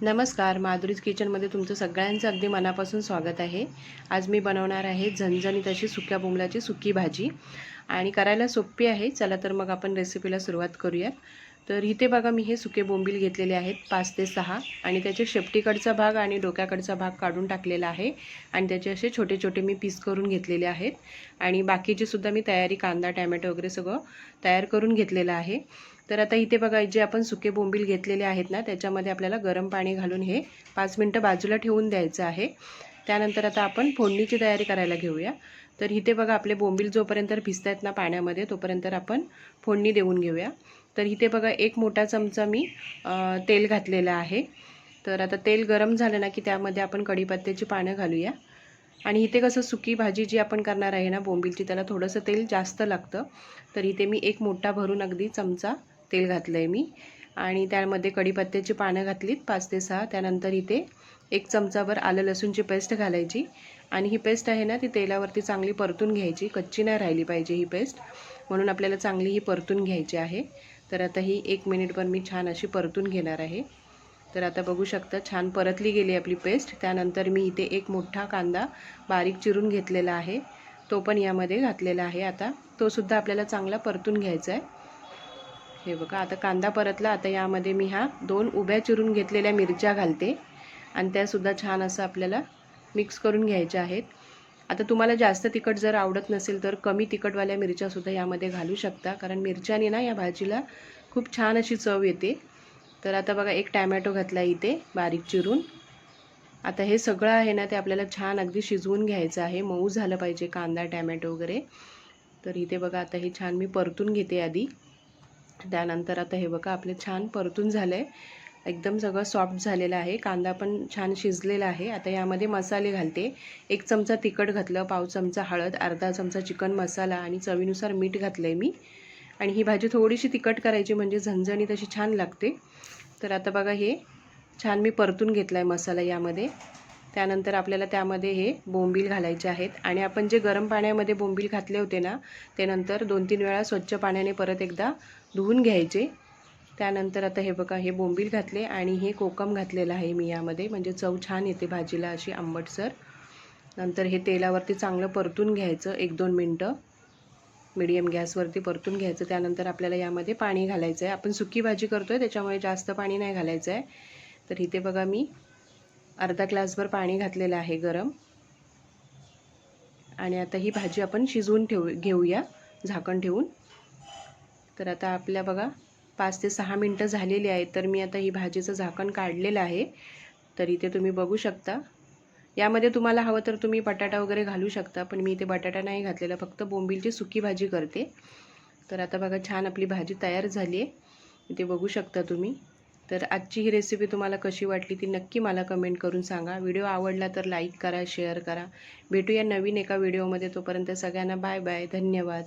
नमस्कार माधुरीज किचनमध्ये तुमचं सगळ्यांचं अगदी मनापासून स्वागत आहे. आज मी बनवणार आहे झणझणीत अशी सुक्या बोंबलाची सुकी भाजी. आणि करायला सोपी आहे चला तर मग आपण रेसिपीला सुरुवात करूयात. तर इथे बघा मी हे सुके बोंबील घेतलेले आहेत पाच ते सहा. आणि त्याचे शेपटीकडचा भाग आणि डोक्याकडचा भाग काढून टाकलेला आहे. आणि त्याचे असे छोटे छोटे मी पीस करून घेतलेले आहेत. आणि बाकीचे सुद्धा मी तयारी कांदा टॅमॅटो वगैरे सगळं तयार करून घेतलेलं आहे. तर आता इथे बघा जे आपण सुके बोंबील घेतलेले आहेत ना त्याच्यामध्ये आपल्याला गरम पाणी घालून हे पाच मिनटं बाजूला ठेवून द्यायचं आहे. त्यानंतर आता आपण फोडणीची तयारी करायला घेऊया. तर इथे बघा आपले बोंबील जोपर्यंत भिजत आहेत ना पाण्यामध्ये तोपर्यंत आपण फोडणी देऊन घेऊया. तर इथे बघा एक मोठा चमचा मी तेल घातलेलं आहे. तर आता तेल गरम झालं ना की त्यामध्ये आपण कढीपत्त्याची पानं घालूया. आणि इथे कसं सुकी भाजी जी आपण करणार आहे ना बोंबीलची त्याला थोडंसं तेल जास्त लागतं. तर इथे मी एक मोठा भरून अगदी चमचा तेल घातलं आहे मी. आणि त्यामध्ये कढीपत्त्याची पानं घातलीत पाच ते सहा. त्यानंतर इथे एक चमचाभर आलं लसूणची पेस्ट घालायची. आणि ही पेस्ट आहे ना ती तेलावरती चांगली परतून घ्यायची. कच्ची नाही राहिली पाहिजे ही पेस्ट. म्हणून आपल्याला चांगली ही परतून घ्यायची आहे. तर आता ही एक मिनिटभर मी छान अशी परतून घेणार आहे. तर आता बघू शकता छान परतली गेली आपली पेस्ट त्यानंतर मी इथे एक मोठा कांदा बारीक चिरून घेतलेला आहे. तो पण यामध्ये घातलेला आहे आता. तो सुद्धा आपल्याला चांगला परतून घ्यायचा आहे. हे बघा आता कांदा परतला. आता यामध्ये मी ह्या दोन उभ्या चिरून घेतलेल्या मिरच्या घालते. आणि त्यासुद्धा छान असं आपल्याला मिक्स करून घ्यायच्या आहेत. आता तुम्हाला जास्त तिखट जर आवडत नसेल तर कमी तिखटवाल्या मिरच्यासुद्धा यामध्ये घालू शकता. कारण मिरच्याने ना या भाजीला खूप छान अशी चव येते. तर आता बघा एक टॅमॅटो घातला इथे बारीक चिरून. आता हे सगळं आहे ना ते आपल्याला छान अगदी शिजवून घ्यायचं आहे. मऊ झालं पाहिजे कांदा टॅमॅटो वगैरे. तर इथे बघा आता हे छान मी परतून घेते आधी. त्यानंतर आता हे बघा आपले छान परतून झालं आहे एकदम सगळं सॉफ्ट झालेलं आहे. कांदा पण छान शिजलेला आहे. आता यामध्ये मसाले घालते. एक चमचा तिखट घातलं पाव चमचा हळद अर्धा चमचा चिकन मसाला आणि चवीनुसार मीठ घातलं आहे मी. आणि ही भाजी थोडीशी तिखट करायची म्हणजे झणझणीत अशी छान लागते. तर आता बघा हे छान मी परतून घेतला आहे मसाला यामध्ये. त्यानंतर आपल्याला त्यामध्ये हे बोंबील घालायचे आहेत. आणि आपण जे गरम पाण्यामध्ये बोंबील घातले होते ना ते नंतर दोन तीन वेळा स्वच्छ पाण्याने परत एकदा धुवून घ्यायचे. त्यानंतर आता हे बघा हे बोंबील घातले आणि हे कोकम घातलेलं आहे मी यामध्ये. म्हणजे चव छान येते भाजीला अशी आंबटसर नंतर हे तेलावरती चांगलं परतून घ्यायचं एक दोन मिनटं. मिडियम गॅसवरती परतून घ्यायचं. त्यानंतर आपल्याला यामध्ये पाणी घालायचं आहे. आपण सुकी भाजी करतो आहे त्याच्यामुळे जास्त पाणी नाही घालायचं आहे. तर इथे बघा मी अर्धा ग्लासभर पाणी घातलेलं आहे गरम. आणि आता ही भाजी आपण शिजवून ठेवू घेऊया झाकण ठेवून. तर आता आपल्या बघा पाच ते सहा मिनटं झालेली आहेत तर मी आता ही भाजीचं झाकण काढलेलं आहे. तर इथे तुम्ही बघू शकता. यामध्ये तुम्हाला हवं तर तुम्ही बटाटा वगैरे घालू शकता पण मी इथे बटाटा नाही घातलेला फक्त बोंबीलची सुकी भाजी करते. तर आता बघा छान आपली भाजी तयार झाली आहे. इथे बघू शकता तुम्ही. तर आजची ही रेसिपी तुम्हाला कशी वाटली ती नक्की मला कमेंट करून सांगा. व्हिडिओ आवडला तर लाईक करा शेअर करा. भेटूया नवीन एका व्हिडिओमध्ये तोपर्यंत सगळ्यांना बाय बाय धन्यवाद.